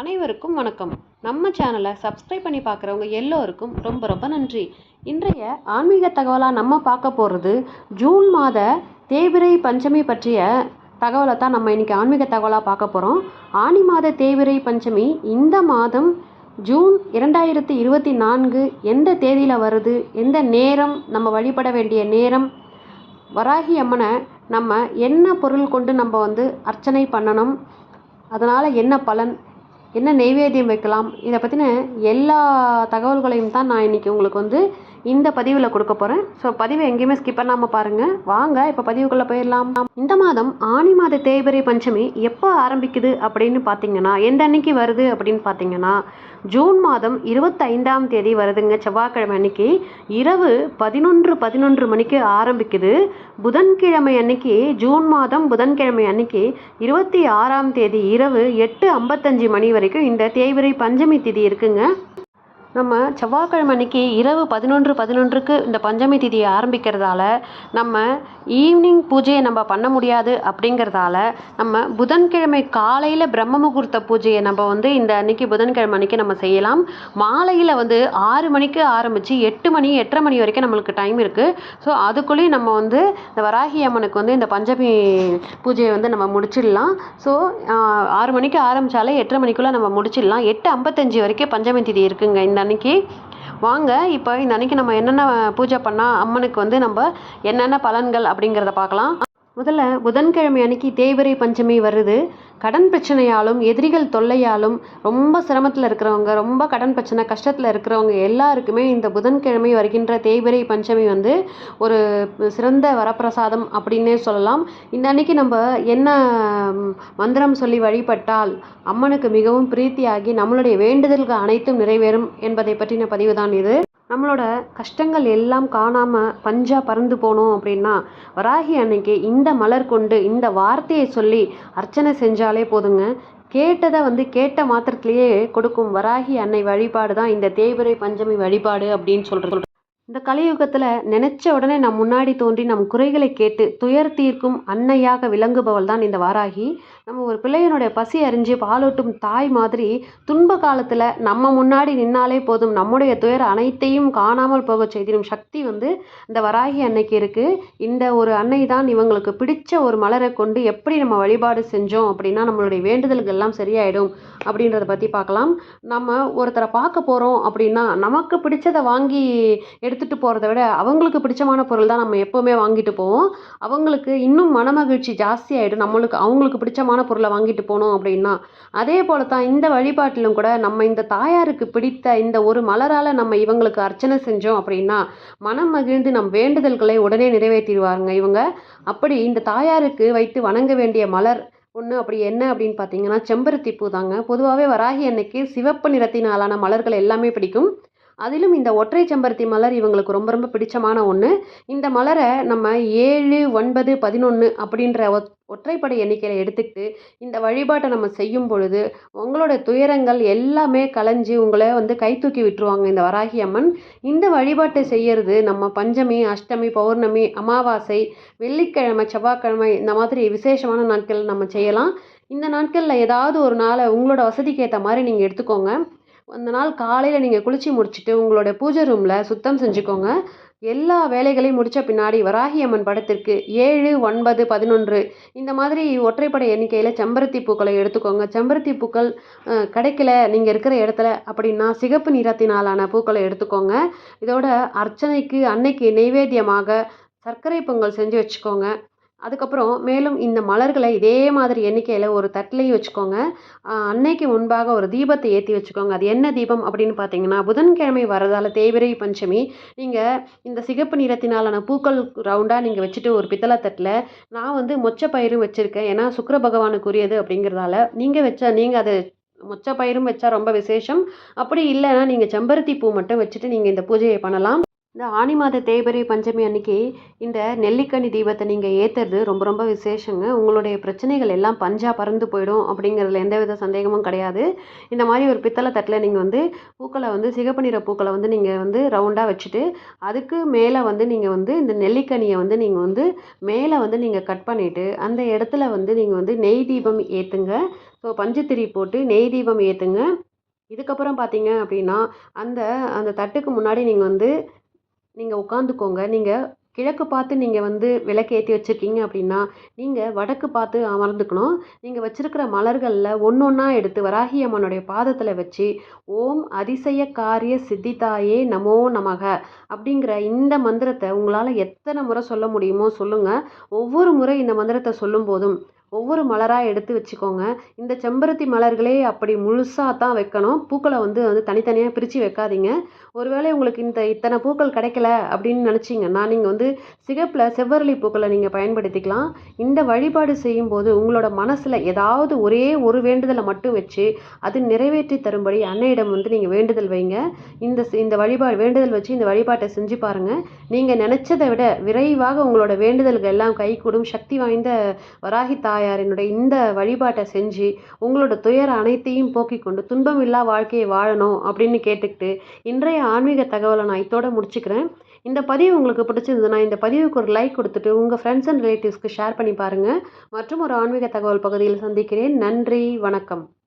அனைவருக்கும் வணக்கம். நம்ம சேனலை சப்ஸ்கிரைப் பண்ணி பார்க்குறவங்க எல்லோருக்கும் ரொம்ப ரொம்ப நன்றி. இன்றைய ஆன்மீக தகவலாக நம்ம பார்க்க போகிறது ஜூன் மாத தேவிரை பஞ்சமி பற்றிய தகவலை தான் நம்ம இன்றைக்கி ஆன்மீக தகவலாக பார்க்க போகிறோம் ஆனி மாத தேவிரை பஞ்சமி இந்த மாதம் ஜூன் இரண்டாயிரத்தி இருபத்தி நான்கு எந்த தேதியில் வருது? எந்த நேரம்? நம்ம வழிபட வேண்டிய நேரம்? வராகி அம்மனை நம்ம என்ன பொருள் கொண்டு நம்ம வந்து அர்ச்சனை பண்ணணும்? அதனால் என்ன பலன்? என்ன நெய்வேத்தியம் வைக்கலாம்? இதை பற்றின எல்லா தகவல்களையும் தான் நான் இன்றைக்கி உங்களுக்கு வந்து இந்த பதிவில் கொடுக்க போகிறேன் ஸோ பதிவை எங்கேயுமே ஸ்கிப் பண்ணாமல் பாருங்கள் வாங்க இப்போ பதிவுக்குள்ளே போயிடலாம். இந்த மாதம் ஆனி மாத தேய்பிரை பஞ்சமி எப்போ ஆரம்பிக்குது அப்படின்னு பார்த்தீங்கன்னா எந்த அன்னைக்கு வருது அப்படின்னு பார்த்தீங்கன்னா ஜூன் மாதம் இருபத்தைந்தாம் தேதி வருதுங்க செவ்வாய்க்கிழமை அன்னைக்கு. இரவு பதினொன்று பதினொன்று மணிக்கு ஆரம்பிக்குது. புதன்கிழமை அன்னைக்கு ஜூன் மாதம் புதன்கிழமை அன்னைக்கு இருபத்தி ஆறாம் தேதி இரவு எட்டு ஐம்பத்தஞ்சு மணி வரைக்கும் இந்த தேய்பிறை பஞ்சமி திதி இருக்குங்க. நம்ம செவ்வாய்க்கிழமை அன்னைக்கு இரவு பதினொன்று பதினொன்றுக்கு இந்த பஞ்சமி திதியை ஆரம்பிக்கிறதால நம்ம ஈவினிங் பூஜையை நம்ம பண்ண முடியாது அப்படிங்கிறதால நம்ம புதன்கிழமை காலையில் பிரம்ம முகூர்த்த பூஜையை நம்ம வந்து இந்த அன்னைக்கு புதன்கிழமை அன்னைக்கு நம்ம செய்யலாம். மாலையில் வந்து ஆறு மணிக்கு ஆரம்பித்து எட்டு மணி எட்டரை மணி வரைக்கும் நம்மளுக்கு டைம் இருக்குது ஸோ அதுக்குள்ளேயும் நம்ம வந்து இந்த வராகி அம்மனுக்கு வந்து இந்த பஞ்சமி பூஜையை வந்து நம்ம முடிச்சிடலாம். ஸோ ஆறு மணிக்கு ஆரம்பித்தாலே எட்டரை மணிக்குள்ளே நம்ம முடிச்சிடலாம். எட்டு ஐம்பத்தஞ்சு வரைக்கும் பஞ்சமி திதி இருக்குங்க. இந்த அன்னைக்கு வாங்க இப்போ இந்த அன்னைக்கு நம்ம என்னென்ன பூஜை பண்ணால் அம்மனுக்கு வந்து நம்ம என்னென்ன பலன்கள் அப்படிங்கிறத பார்க்கலாம். முதல்ல புதன்கிழமை அன்னைக்கு தேய்பிறை பஞ்சமி வருது. கடன் பிரச்சனையாலும் எதிரிகள் தொல்லையாலும் ரொம்ப சிரமத்தில் இருக்கிறவங்க ரொம்ப கடன் பிரச்சனை கஷ்டத்தில் இருக்கிறவங்க எல்லாருக்குமே இந்த புதன்கிழமை வருகின்ற தேய்பிறை பஞ்சமி வந்து ஒரு சிறந்த வரப்பிரசாதம் அப்படின்னே சொல்லலாம். இந்த அன்னைக்கு நம்ம என்ன மந்திரம் சொல்லி வழிபட்டால் அம்மனுக்கு மிகவும் பிரீத்தியாகி நம்மளுடைய வேண்டுதல்கள் அனைத்தும் நிறைவேறும் என்பதை பற்றின பதிவு தான் இது. நம்மளோட கஷ்டங்கள் எல்லாம் காணாமல் பஞ்சா பறந்து போனோம் அப்படின்னா வராகி அன்னைக்கு இந்த மலர் கொண்டு இந்த வார்த்தையை சொல்லி அர்ச்சனை செஞ்சாலே போதுங்க. கேட்டதை வந்து கேட்ட மாத்திரத்திலேயே கொடுக்கும் வராகி அன்னை வழிபாடு தான் இந்த தேய்பிரை பஞ்சமி வழிபாடு அப்படின்னு சொல்கிறது இந்த கலியுகத்தில் நினச்ச உடனே நம் முன்னாடி தோன்றி நம் குறைகளை கேட்டு துயர் தீர்க்கும் அன்னையாக விளங்குபவள் தான் இந்த வாராகி. நம்ம ஒரு பிள்ளையனுடைய பசி அறிஞ்சு பாலூட்டும் தாய் மாதிரி துன்ப காலத்தில் நம்ம முன்னாடி நின்னாலே போதும். நம்முடைய துயர் அனைத்தையும் காணாமல் போக செய்திடும் சக்தி வந்து இந்த வராகி அன்னைக்கு இருக்குது இந்த ஒரு அன்னை தான் இவங்களுக்கு பிடிச்ச ஒரு மலரை கொண்டு எப்படி நம்ம வழிபாடு செஞ்சோம் அப்படின்னா நம்மளுடைய வேண்டுதல்கள் எல்லாம் சரியாயிடும் அப்படின்றத பற்றி பார்க்கலாம். நம்ம ஒருத்தரை பார்க்க போகிறோம் அப்படின்னா நமக்கு பிடிச்சதை வாங்கி எடுத்து எடுத்துகிட்டு போகிறத விட அவங்களுக்கு பிடிச்சமான பொருள் தான் நம்ம எப்போவுமே வாங்கிட்டு போவோம். அவங்களுக்கு இன்னும் மனமகிழ்ச்சி ஜாஸ்தி ஆகிடும் நம்மளுக்கு அவங்களுக்கு பிடிச்சமான பொருளை வாங்கிட்டு போனோம் அப்படின்னா அதே போல தான் இந்த வழிபாட்டிலும் கூட நம்ம இந்த தாயாருக்கு பிடித்த இந்த ஒரு மலரால் நம்ம இவங்களுக்கு அர்ச்சனை செஞ்சோம் அப்படின்னா மனம் மகிழ்ந்து நம் வேண்டுதல்களை உடனே நிறைவேற்றிடுவாருங்க இவங்க. அப்படி இந்த தாயாருக்கு வைத்து வணங்க வேண்டிய மலர் ஒன்று அப்படி என்ன அப்படின்னு பார்த்தீங்கன்னா செம்பருத்தி பூ தாங்க. பொதுவாகவே வராகி அன்னைக்கு சிவப்பு நிறத்தினாலான மலர்கள் எல்லாமே பிடிக்கும். அதிலும் இந்த ஒற்றை செம்பருத்தி மலர் இவங்களுக்கு ரொம்ப ரொம்ப பிடிச்சமான ஒன்று இந்த மலரை நம்ம ஏழு ஒன்பது பதினொன்று அப்படின்ற ஒத் ஒற்றைப்படை எண்ணிக்கையில் எடுத்துக்கிட்டு இந்த வழிபாட்டை நம்ம செய்யும் பொழுது உங்களோட துயரங்கள் எல்லாமே கலைஞ்சி உங்களை வந்து கை தூக்கி விட்டுருவாங்க இந்த வராகி அம்மன். இந்த வழிபாட்டை செய்யறது நம்ம பஞ்சமி அஷ்டமி பௌர்ணமி அமாவாசை வெள்ளிக்கிழமை செவ்வாய்க்கிழமை இந்த மாதிரி விசேஷமான நாட்கள் நம்ம செய்யலாம். இந்த நாட்களில் ஏதாவது ஒரு நாளை உங்களோட வசதிக்கு ஏற்ற மாதிரி நீங்கள் எடுத்துக்கோங்க. அந்த நாள் காலையில் நீங்கள் குளித்து முடிச்சுட்டு உங்களோட பூஜை ரூமில் சுத்தம் செஞ்சுக்கோங்க. எல்லா வேலைகளையும் முடித்த பின்னாடி வராகி அம்மன் படத்திற்கு ஏழு ஒன்பது பதினொன்று இந்த மாதிரி ஒற்றைப்படை எண்ணிக்கையில் செம்பருத்தி பூக்களை எடுத்துக்கோங்க. செம்பருத்தி பூக்கள் கிடைக்கல நீங்கள் இருக்கிற இடத்துல அப்படின்னா சிகப்பு நிறத்தினாலான பூக்களை எடுத்துக்கோங்க. இதோட அர்ச்சனைக்கு அன்னைக்கு நெய்வேத்தியமாக சர்க்கரை பொங்கல் செஞ்சு வச்சுக்கோங்க. அதுக்கப்புறம் மேலும் இந்த மலர்களை இதே மாதிரி எண்ணிக்கையில் ஒரு தட்டிலையும் வச்சுக்கோங்க. அன்னைக்கு முன்பாக ஒரு தீபத்தை ஏற்றி வச்சுக்கோங்க. அது என்ன தீபம் அப்படின்னு பார்த்தீங்கன்னா புதன்கிழமை வரதால் தேய்பிரை பஞ்சமி. நீங்கள் இந்த சிகப்பு நிறத்தினாலான பூக்கள் ரவுண்டாக நீங்கள் வச்சுட்டு ஒரு பித்தளை தட்டில் நான் வந்து மொச்சப்பயிரும் வச்சுருக்கேன். ஏன்னா சுக்கர பகவானுக்குரியது அப்படிங்கிறதால நீங்கள் வச்சா நீங்கள் அதை மொச்சப்பயிரும் வச்சா ரொம்ப விசேஷம். அப்படி இல்லைன்னா நீங்கள் செம்பருத்தி பூ மட்டும் வச்சுட்டு நீங்கள் இந்த பூஜையை பண்ணலாம். இந்த ஆனி மாத தேய்பிறை பஞ்சமி அன்னைக்கு இந்த நெல்லிக்கனி தீபத்தை நீங்கள் ஏற்றுறது ரொம்ப ரொம்ப விசேஷங்க. உங்களுடைய பிரச்சனைகள் எல்லாம் பஞ்சாக பறந்து போயிடும் அப்படிங்கிறதுல எந்தவித சந்தேகமும் கிடையாது. இந்த மாதிரி ஒரு பித்தளை தட்டில் நீங்கள் வந்து பூக்களை வந்து சிகப்பு நிற பூக்களை வந்து நீங்கள் வந்து ரவுண்டாக வச்சுட்டு அதுக்கு மேலே வந்து நீங்கள் வந்து இந்த நெல்லிக்கனியை வந்து நீங்கள் வந்து மேலே வந்து நீங்கள் கட் பண்ணிவிட்டு அந்த இடத்துல வந்து நீங்கள் வந்து நெய் தீபம் ஏற்றுங்க ஸோ பஞ்சத்திரி போட்டு நெய் தீபம் ஏற்றுங்க இதுக்கப்புறம் பார்த்தீங்க அப்படின்னா அந்த அந்த தட்டுக்கு முன்னாடி நீங்கள் வந்து நீங்கள் உட்காந்துக்கோங்க நீங்கள் கிழக்கு பார்த்து நீங்கள் வந்து விளக்கு ஏற்றி வச்சுருக்கீங்க அப்படின்னா நீங்கள் வடக்கு பார்த்து அமர்ந்துக்கணும். நீங்கள் வச்சுருக்கிற மலர்களில் ஒன்று ஒன்றா எடுத்து வராகி அம்மனுடைய பாதத்தில் வச்சு ஓம் அதிசய காரிய சித்திதாயே நமோ நமக அப்படிங்கிற இந்த மந்திரத்தை உங்களால் எத்தனை முறை சொல்ல முடியுமோ சொல்லுங்கள் ஒவ்வொரு முறை இந்த மந்திரத்தை சொல்லும் போதும் ஒவ்வொரு மலராக எடுத்து வச்சுக்கோங்க. இந்த செம்பருத்தி மலர்களே அப்படி முழுசாக தான் வைக்கணும். பூக்களை வந்து வந்து தனித்தனியாக பிரித்து வைக்காதீங்க. ஒருவேளை உங்களுக்கு இந்த இத்தனை பூக்கள் கிடைக்கல அப்படின்னு நினச்சிங்கன்னா நீங்கள் வந்து சிகப்பில் செவ்வரளி பூக்களை நீங்கள் பயன்படுத்திக்கலாம். இந்த வழிபாடு செய்யும்போது உங்களோட மனசில் ஏதாவது ஒரே ஒரு வேண்டுதலை மட்டும் வச்சு அது நிறைவேற்றி தரும்படி அன்னையிடம் வந்து நீங்கள் வேண்டுதல் வைங்க. இந்த இந்த வழிபாடு வேண்டுதல் வச்சு இந்த வழிபாட்டை செஞ்சு பாருங்கள் நீங்கள் நினச்சதை விட விரைவாக உங்களோட வேண்டுதல்கள் எல்லாம் கைகூடும். சக்தி வாய்ந்த வராகி தாயாரினுடைய இந்த வழிபாட்டை செஞ்சு உங்களோட துயர அனைத்தையும் போக்கிக் கொண்டு துன்பமில்லா வாழ்க்கையை வாழணும் அப்படின்னு கேட்டுக்கிட்டு இன்றைய ஆன்மீக தகவலை நான் இதோட முடிச்சுக்கிறேன். இந்த பதிவு உங்களுக்கு பிடிச்சிருந்ததுன்னா இந்த பதிவுக்கு ஒரு லைக் கொடுத்துட்டு உங்கள் ஃப்ரெண்ட்ஸ் அண்ட் ரிலேட்டிவ்ஸ்க்கு ஷேர் பண்ணி பாருங்கள் மற்றும் ஒரு ஆன்மீக தகவல் பகுதியில் சந்திக்கிறேன். நன்றி வணக்கம்.